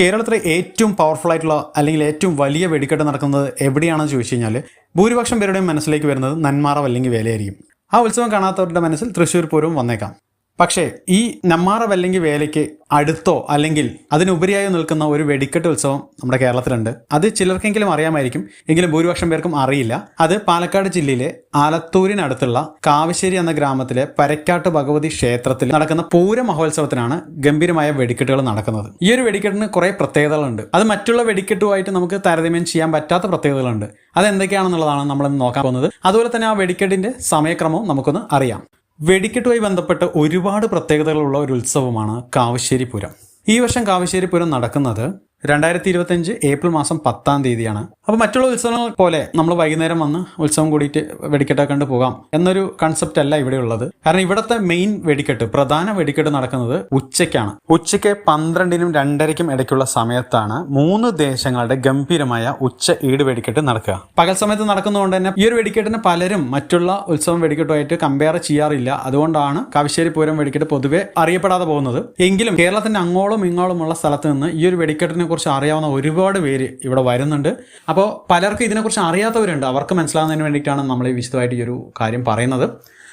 കേരളത്തിലെ ഏറ്റവും പവർഫുൾ ആയിട്ടുള്ള അല്ലെങ്കിൽ ഏറ്റവും വലിയ വെടിക്കെട്ട് നടക്കുന്നത് എവിടെയാണെന്ന് ചോദിച്ചു കഴിഞ്ഞാൽ ഭൂരിപക്ഷം പേരുടെയും മനസ്സിലേക്ക് വരുന്നത് നന്മാറ വല്ലെങ്കിൽ വേലയായിരിക്കും. ആ ഉത്സവം കാണാത്തവരുടെ മനസ്സിൽ തൃശ്ശൂർ പൂരവും വന്നേക്കാം. പക്ഷേ ഈ നെമ്മാറ വല്ലെങ്കിൽ വേലയ്ക്ക് അടുത്തോ അല്ലെങ്കിൽ അതിനുപരിയായി നിൽക്കുന്ന ഒരു വെടിക്കെട്ട് ഉത്സവം നമ്മുടെ കേരളത്തിലുണ്ട്. അത് ചിലർക്കെങ്കിലും അറിയാമായിരിക്കും. എങ്കിലും ഭൂരിപക്ഷം പേർക്കും അറിയില്ല. അത് പാലക്കാട് ജില്ലയിലെ ആലത്തൂരിനടുത്തുള്ള കാവശ്ശേരി എന്ന ഗ്രാമത്തിലെ പരക്കാട്ട് ഭഗവതി ക്ഷേത്രത്തിൽ നടക്കുന്ന പൂര മഹോത്സവത്തിനാണ് ഗംഭീരമായ വെടിക്കെട്ടുകൾ നടക്കുന്നത്. ഈ ഒരു വെടിക്കെട്ടിന് കുറേ പ്രത്യേകതകളുണ്ട്. അത് മറ്റുള്ള വെടിക്കെട്ടുമായിട്ട് നമുക്ക് താരതമ്യം ചെയ്യാൻ പറ്റാത്ത പ്രത്യേകതകളുണ്ട്. അതെന്തൊക്കെയാണെന്നുള്ളതാണ് നമ്മൾ നോക്കാൻ പോകുന്നത്. അതുപോലെ തന്നെ ആ വെടിക്കെട്ടിന്റെ സമയക്രമവും നമുക്കൊന്ന് അറിയാം. വെടിക്കെട്ടുമായി ബന്ധപ്പെട്ട് ഒരുപാട് പ്രത്യേകതകളുള്ള ഒരു ഉത്സവമാണ് കാവശ്ശേരി പൂരം ഈ വർഷം കാവശ്ശേരി പൂരം നടക്കുന്നത് രണ്ടായിരത്തി ഇരുപത്തിയഞ്ച് ഏപ്രിൽ മാസം പത്താം തീയതിയാണ്. അപ്പോൾ മറ്റുള്ള ഉത്സവങ്ങൾ പോലെ നമ്മൾ വൈകുന്നേരം വന്ന് ഉത്സവം കൂടിയിട്ട് വെടിക്കെട്ട് കണ്ട് പോകാം എന്നൊരു കൺസെപ്റ്റ് അല്ല ഇവിടെ ഉള്ളത്. കാരണം ഇവിടുത്തെ മെയിൻ വെടിക്കെട്ട് പ്രധാന വെടിക്കെട്ട് നടക്കുന്നത് ഉച്ചയ്ക്കാണ്. ഉച്ചയ്ക്ക് പന്ത്രണ്ടിനും രണ്ടരയ്ക്കും ഇടയ്ക്കുള്ള സമയത്താണ് മൂന്ന് ദേശങ്ങളുടെ ഗംഭീരമായ ഉച്ച ഈട് വെടിക്കെട്ട് നടക്കുക. പകൽ സമയത്ത് നടക്കുന്നതുകൊണ്ട് തന്നെ ഈ ഒരു വെടിക്കെട്ടിന് പലരും മറ്റുള്ള ഉത്സവം വെടിക്കെട്ടുമായിട്ട് കമ്പയർ ചെയ്യാറില്ല. അതുകൊണ്ടാണ് കാവശ്ശേരി പൂരം വെടിക്കെട്ട് പൊതുവെ അറിയപ്പെടാതെ പോകുന്നത്. എങ്കിലും കേരളത്തിന്റെ അങ്ങോളം ഇങ്ങോളമുള്ള സ്ഥലത്ത് നിന്ന് ഈ ഒരു വെടിക്കെട്ടിനെ കുറിച്ച് അറിയാവുന്ന ഒരുപാട് പേര് ഇവിടെ വരുന്നുണ്ട്. അപ്പോൾ പലർക്കും ഇതിനെക്കുറിച്ച് അറിയാത്തവരുണ്ട്. അവർക്ക് മനസ്സിലാകുന്നതിന് വേണ്ടിയിട്ടാണ് നമ്മൾ ഈ വിശദമായിട്ട് ഈ ഒരു കാര്യം പറയുന്നത്.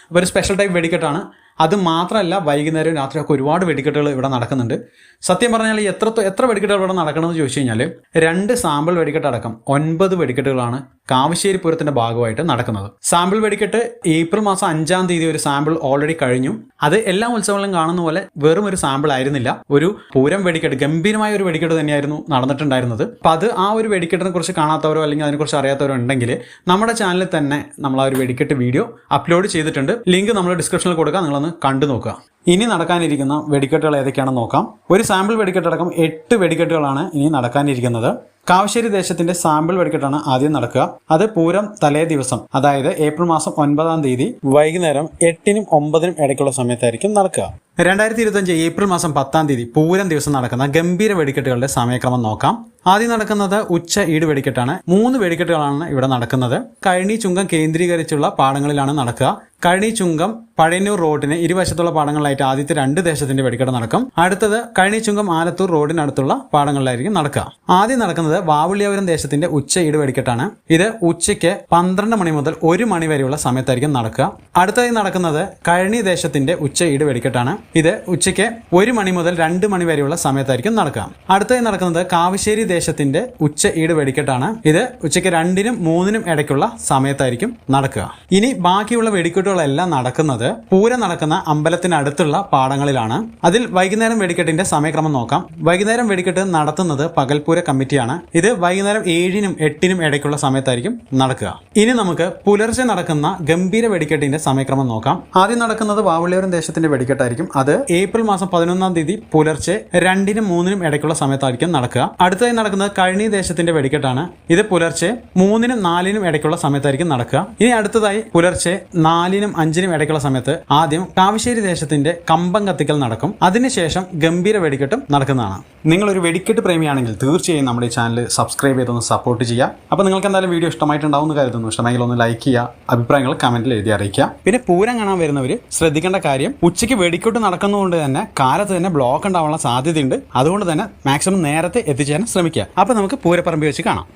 അപ്പോൾ ഒരു സ്പെഷ്യൽ ടൈപ്പ് വെടിക്കെട്ടാണ്. അത് മാത്രമല്ല വൈകുന്നേരം രാത്രിയൊക്കെ ഒരുപാട് വെടിക്കെട്ടുകൾ ഇവിടെ നടക്കുന്നുണ്ട്. സത്യം പറഞ്ഞാൽ എത്ര എത്ര വെടിക്കെട്ടുകൾ ഇവിടെ നടക്കണമെന്ന് ചോദിച്ചു കഴിഞ്ഞാൽ രണ്ട് സാമ്പിൾ വെടിക്കെട്ട് അടക്കം ഒൻപത് വെടിക്കെട്ടുകളാണ് കാവശ്ശേരി പൂരത്തിന്റെ ഭാഗമായിട്ട് നടക്കുന്നത്. സാമ്പിൾ വെടിക്കെട്ട് ഏപ്രിൽ മാസം അഞ്ചാം തീയതി ഒരു സാമ്പിൾ ഓൾറെഡി കഴിഞ്ഞു. അത് എല്ലാ ഉത്സവങ്ങളും കാണുന്ന പോലെ വെറും ഒരു സാമ്പിൾ ആയിരുന്നില്ല. ഒരു പൂരം വെടിക്കെട്ട് ഗംഭീരമായ ഒരു വെടിക്കെട്ട് തന്നെയായിരുന്നു നടന്നിട്ടുണ്ടായിരുന്നത്. അപ്പം അത് ആ ഒരു വെടിക്കെട്ടിനെ കുറിച്ച് കാണാത്തവരോ അല്ലെങ്കിൽ അതിനെക്കുറിച്ച് അറിയാത്തവരോ ഉണ്ടെങ്കിൽ നമ്മുടെ ചാനലിൽ തന്നെ നമ്മൾ ആ ഒരു വെടിക്കെട്ട് വീഡിയോ അപ്ലോഡ് ചെയ്തിട്ടുണ്ട്. ലിങ്ക് നമ്മൾ ഡിസ്ക്രിപ്ഷനിൽ കൊടുക്കാം. നിങ്ങളൊന്ന് കണ്ടു നോക്കുക. ഇനി നടക്കാനിരിക്കുന്ന വെടിക്കെട്ടുകൾ ഏതൊക്കെയാണെന്ന് നോക്കാം. ഒരു സാമ്പിൾ വെടിക്കെട്ടടക്കം എട്ട് വെടിക്കെട്ടുകളാണ് ഇനി നടക്കാനിരിക്കുന്നത്. കാവശ്ശേരി ദേശത്തിന്റെ സാമ്പിൾ വെടിക്കെട്ടാണ് ആദ്യം നടക്കുക. അത് പൂരം തലേ ദിവസം അതായത് ഏപ്രിൽ മാസം ഒൻപതാം തീയതി വൈകുന്നേരം എട്ടിനും ഒമ്പതിനും ഇടയ്ക്കുള്ള സമയത്തായിരിക്കും നടക്കുക. രണ്ടായിരത്തി ഇരുപത്തഞ്ച് ഏപ്രിൽ മാസം പത്താം തീയതി പൂരം ദിവസം നടക്കുന്ന ഗംഭീര വെടിക്കെട്ടുകളുടെ സമയക്രമം നോക്കാം. ആദ്യം നടക്കുന്നത് ഉച്ച ഈട് വെടിക്കെട്ടാണ്. മൂന്ന് വെടിക്കെട്ടുകളാണ് ഇവിടെ നടക്കുന്നത്. കഴിഞ്ഞി ചുങ്കം കേന്ദ്രീകരിച്ചുള്ള പാടങ്ങളിലാണ് നടക്കുക. കഴിഞ്ഞി ചുങ്കം പഴയന്നൂർ റോഡിന് ഇരുവശത്തുള്ള പാടങ്ങളിലായിട്ട് ആദ്യത്തെ രണ്ട് ദേശത്തിന്റെ വെടിക്കെട്ട് നടക്കും. അടുത്തത് കഴിഞ്ഞി ചുങ്കം ആലത്തൂർ റോഡിനടുത്തുള്ള പാടങ്ങളിലായിരിക്കും നടക്കുക. ആദ്യം നടക്കുന്നത് വാവുള്ളിയാപുരം ദേശത്തിന്റെ ഉച്ച ഈട് വെടിക്കെട്ടാണ്. ഇത് ഉച്ചയ്ക്ക് പന്ത്രണ്ട് മണി മുതൽ ഒരു മണി വരെയുള്ള സമയത്തായിരിക്കും നടക്കുക. അടുത്തതായി നടക്കുന്നത് കഴിഞ്ഞി ദേശത്തിന്റെ ഉച്ച ഈട് വെടിക്കെട്ടാണ്. ഇത് ഉച്ചയ്ക്ക് ഒരു മണി മുതൽ രണ്ട് മണി വരെയുള്ള സമയത്തായിരിക്കും നടക്കുക. അടുത്തതായി നടക്കുന്നത് കാവശ്ശേരി ദേശത്തിന്റെ ഉച്ച ഈട് വെടിക്കെട്ടാണ്. ഇത് ഉച്ചയ്ക്ക് രണ്ടിനും മൂന്നിനും ഇടയ്ക്കുള്ള സമയത്തായിരിക്കും നടക്കുക. ഇനി ബാക്കിയുള്ള വെടിക്കെട്ടുകളെല്ലാം നടക്കുന്നത് പൂരം നടക്കുന്ന അമ്പലത്തിനടുത്തുള്ള പാടങ്ങളിലാണ്. അതിൽ വൈകുന്നേരം വെടിക്കെട്ടിന്റെ സമയക്രമം നോക്കാം. വൈകുന്നേരം വെടിക്കെട്ട് നടത്തുന്നത് പകൽപൂര കമ്മിറ്റിയാണ്. ഇത് വൈകുന്നേരം ഏഴിനും എട്ടിനും ഇടയ്ക്കുള്ള സമയത്തായിരിക്കും നടക്കുക. ഇനി നമുക്ക് പുലർച്ചെ നടക്കുന്ന ഗംഭീര വെടിക്കെട്ടിന്റെ സമയക്രമം നോക്കാം. ആദ്യം നടക്കുന്നത് വാവുള്ളിയൂരം ദേശത്തിന്റെ വെടിക്കെട്ടായിരിക്കും. അത് ഏപ്രിൽ മാസം പതിനൊന്നാം തീയതി പുലർച്ചെ രണ്ടിനും മൂന്നിനും ഇടയ്ക്കുള്ള സമയത്തായിരിക്കും നടക്കുക. അടുത്തതായി നടക്കുന്നത് കഴിഞ്ഞി ദേശത്തിന്റെ വെടിക്കെട്ടാണ്. ഇത് പുലർച്ചെ മൂന്നിനും നാലിനും ഇടയ്ക്കുള്ള സമയത്തായിരിക്കും നടക്കുക. ഇനി അടുത്തതായി പുലർച്ചെ നാലിനും അഞ്ചിനും ഇടയ്ക്കുള്ള സമയത്ത് ആദ്യം കാവശ്ശേരി ദേശത്തിന്റെ കമ്പം കത്തിക്കൽ നടക്കും. അതിനുശേഷം ഗംഭീര വെടിക്കെട്ടും നടക്കുന്നതാണ്. നിങ്ങൾ ഒരു വെടിക്കെട്ട് പ്രേമിയാണെങ്കിൽ തീർച്ചയായും നമ്മുടെ ചാനൽ സബ്സ്ക്രൈബ് ചെയ്തൊന്ന് സപ്പോർട്ട് ചെയ്യുക. അപ്പോൾ നിങ്ങൾക്ക് എന്തായാലും വീഡിയോ ഇഷ്ടമായിട്ടുണ്ടാവും എന്ന് കരുതുന്നു. ഇഷ്ടമെങ്കിൽ ഒന്ന് ലൈക്ക് ചെയ്യുക അഭിപ്രായങ്ങൾ കമന്റിൽ എഴുതി അറിയിക്കുക. പിന്നെ പൂരം കാണാൻ വരുന്നവർ ശ്രദ്ധിക്കേണ്ട കാര്യം ഉച്ചയ്ക്ക് വെടിക്കെട്ട് നടക്കുന്നതുകൊണ്ട് തന്നെ കാലത്ത് തന്നെ ബ്ലോക്ക് ഉണ്ടാവാനുള്ള സാധ്യതയുണ്ട്. അതുകൊണ്ട് തന്നെ മാക്സിമം നേരത്തെ എത്തിച്ചേരാൻ ശ്രമിക്കുക അപ്പോൾ നമുക്ക് പൂരപ്പറമ്പ് വെച്ച് കാണാം.